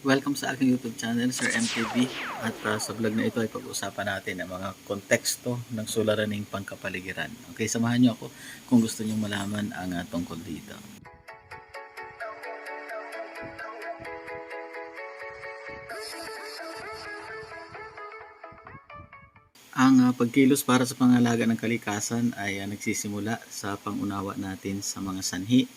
Welcome sa aking YouTube channel, Sir MTV. At uh, sa vlog na ito ay pag-usapan natin ang mga konteksto ng suliraning pangkapaligiran. Okay, samahan niyo ako kung gusto niyo malaman ang uh, tungkol dito. Ang uh, pagkilos para sa pangalaga ng kalikasan ay uh, nagsisimula sa pangunawa natin sa mga sanhi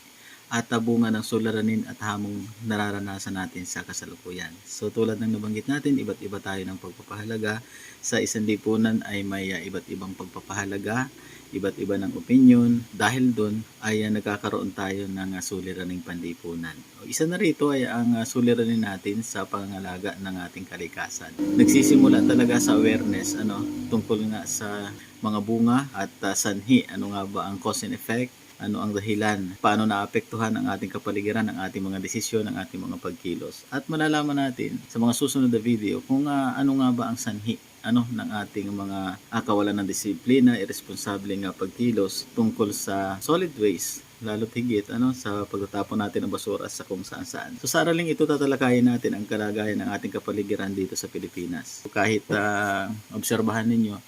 at uh, bunga ng suliranin at hamong nararanasan natin sa kasalukuyan. So tulad ng nabanggit natin, iba't iba tayo ng pagpapahalaga. Sa isang lipunan ay may uh, iba't ibang pagpapahalaga, iba't iba ng opinion. Dahil doon ay uh, nagkakaroon tayo ng uh, suliraning panlipunan. Isa na rito ay ang uh, suliranin natin sa pangangalaga ng ating kalikasan. Nagsisimula talaga sa awareness ano, tungkol nga sa mga bunga at uh, sanhi. Ano nga ba ang cause and effect? Ano ang dahilan, paano naapektuhan ang ating kapaligiran, ang ating mga desisyon, ang ating mga pagkilos. At malalaman natin sa mga susunod na video kung uh, ano nga ba ang sanhi ano ng ating mga uh, kawalan ng disiplina, irresponsable nga pagkilos tungkol sa solid waste lalo higit ano sa pagtatapon natin ng basura sa kung saan saan. So sa araling ito tatalakayin natin ang kalagayan ng ating kapaligiran dito sa Pilipinas. Kahit uh, obserbahan ninyo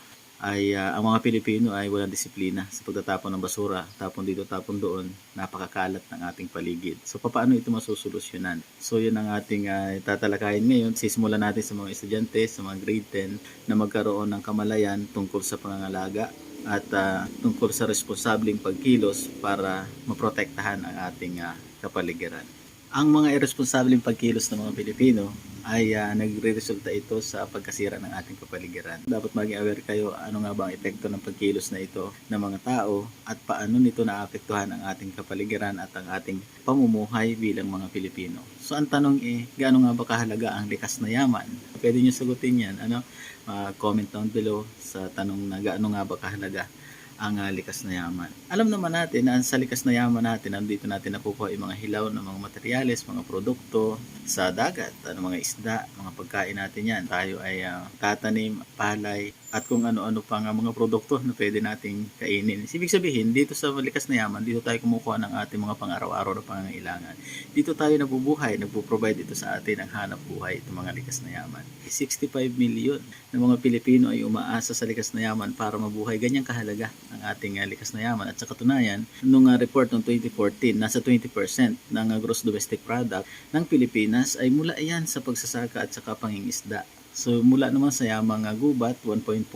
ay uh, ang mga Pilipino ay walang disiplina sa pagtatapon ng basura, tapon dito, tapon doon, napakakalat ng ating paligid. So paano ito masusolusyonan? So yun ang ating uh, tatalakayin ngayon. Sisimulan natin sa mga estudyante, sa mga grade 10 na magkaroon ng kamalayan tungkol sa pangangalaga at uh, tungkol sa responsableng pagkilos para maprotektahan ang ating uh, kapaligiran. Ang mga irresponsableng pagkilos ng mga Pilipino ay uh, nagre-resulta ito sa pagkasira ng ating kapaligiran. Dapat maging aware kayo ano nga ba ang epekto ng pagkilos na ito ng mga tao at paano nito naapektuhan ang ating kapaligiran at ang ating pamumuhay bilang mga Pilipino. So ang tanong eh, gaano nga ba kahalaga ang likas na yaman? Pwede nyo sagutin yan. Ano? Uh, comment down below sa tanong na gaano nga ba kahalaga ang uh, likas na yaman. Alam naman natin na sa likas na yaman natin, nandito natin nakukuha yung mga hilaw ng mga materyales, mga produkto sa dagat, ano, mga isda, mga pagkain natin yan. Tayo ay uh, tatanim, palay, at kung ano-ano pa nga mga produkto na pwede nating kainin. Ibig sabihin, dito sa likas na yaman, dito tayo kumukuha ng ating mga pang-araw-araw na pangangailangan. Dito tayo nabubuhay, nagpo-provide ito sa atin ang hanap buhay, itong mga likas na yaman. 65 million ng mga Pilipino ay umaasa sa likas na yaman para mabuhay. Ganyang kahalaga ang ating uh, likas na yaman. At sa katunayan, nung uh, report ng 2014, nasa 20% ng uh, gross domestic product ng Pilipinas ay mula yan sa pagsasaka at saka pangingisda. So mula naman sa yamang uh, gubat, 1.4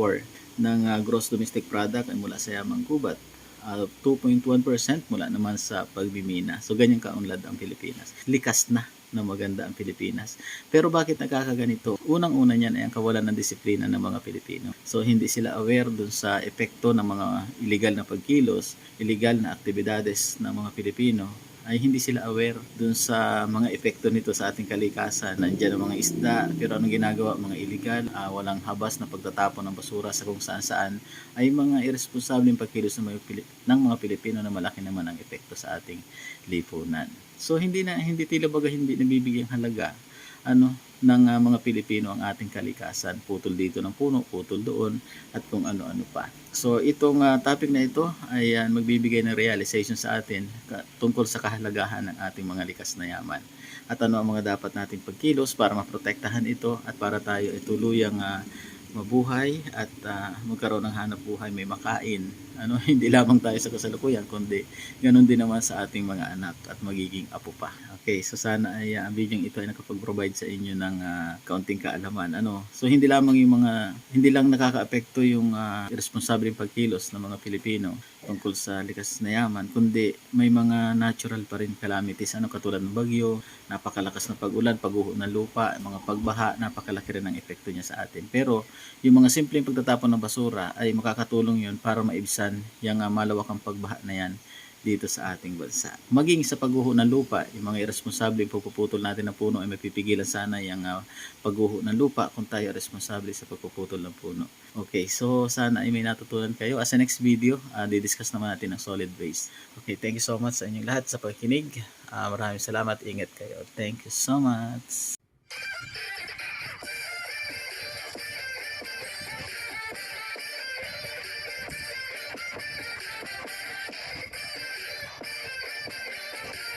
ng uh, gross domestic product ay mula sa yamang gubat. Uh, 2.1% mula naman sa pagbimina. So ganyan kaunlad ang Pilipinas. Likas na na maganda ang Pilipinas. Pero bakit nagkakaganito? Unang-una niyan ay ang kawalan ng disiplina ng mga Pilipino. So hindi sila aware dun sa epekto ng mga illegal na pagkilos, illegal na aktibidades ng mga Pilipino ay hindi sila aware dun sa mga epekto nito sa ating kalikasan. Nandiyan ang mga isda, pero anong ginagawa? Mga illegal, uh, walang habas na pagtatapon ng basura sa kung saan saan, ay mga irresponsableng pagkilos ng mga, Pilip- ng mga Pilipino na malaki naman ang epekto sa ating lipunan. So hindi na hindi tila baga hindi nabibigyang halaga ano ng uh, mga Pilipino ang ating kalikasan. Putol dito ng puno, putol doon, at kung ano-ano pa. So itong uh, topic na ito ay uh, magbibigay ng realization sa atin tungkol sa kahalagahan ng ating mga likas na yaman. At ano ang mga dapat nating pagkilos para maprotektahan ito at para tayo ay tuluyang uh, mabuhay at uh, magkaroon ng hanap buhay, may makain. Ano, hindi lamang tayo sa kasalukuyan, kundi ganun din naman sa ating mga anak at magiging apo pa. Okay, so sana ay uh, ang video ito ay nakapag-provide sa inyo ng uh, kaunting kaalaman. Ano, so hindi lamang yung mga hindi lang nakakaapekto yung uh, irresponsableng pagkilos ng mga Pilipino tungkol sa likas na yaman, kundi may mga natural pa rin calamities ano katulad ng bagyo, napakalakas na pag-ulan, pagguho ng lupa, mga pagbaha, napakalaki rin ang epekto niya sa atin. Pero yung mga simpleng pagtatapon ng basura ay makakatulong yun para maibsan yung uh, malawakang pagbaha na yan dito sa ating bansa. Maging sa pagguho ng lupa, yung mga irresponsableng pagpuputol natin ng puno ay mapipigilan sana yung uh, pagguho ng lupa kung tayo responsable sa pagpuputol ng puno. Okay, so sana ay may natutunan kayo. As a next video, uh, didiscuss naman natin ang solid waste. Okay, thank you so much sa inyong lahat sa pagkinig. Uh, maraming salamat. Ingat kayo. Thank you so much.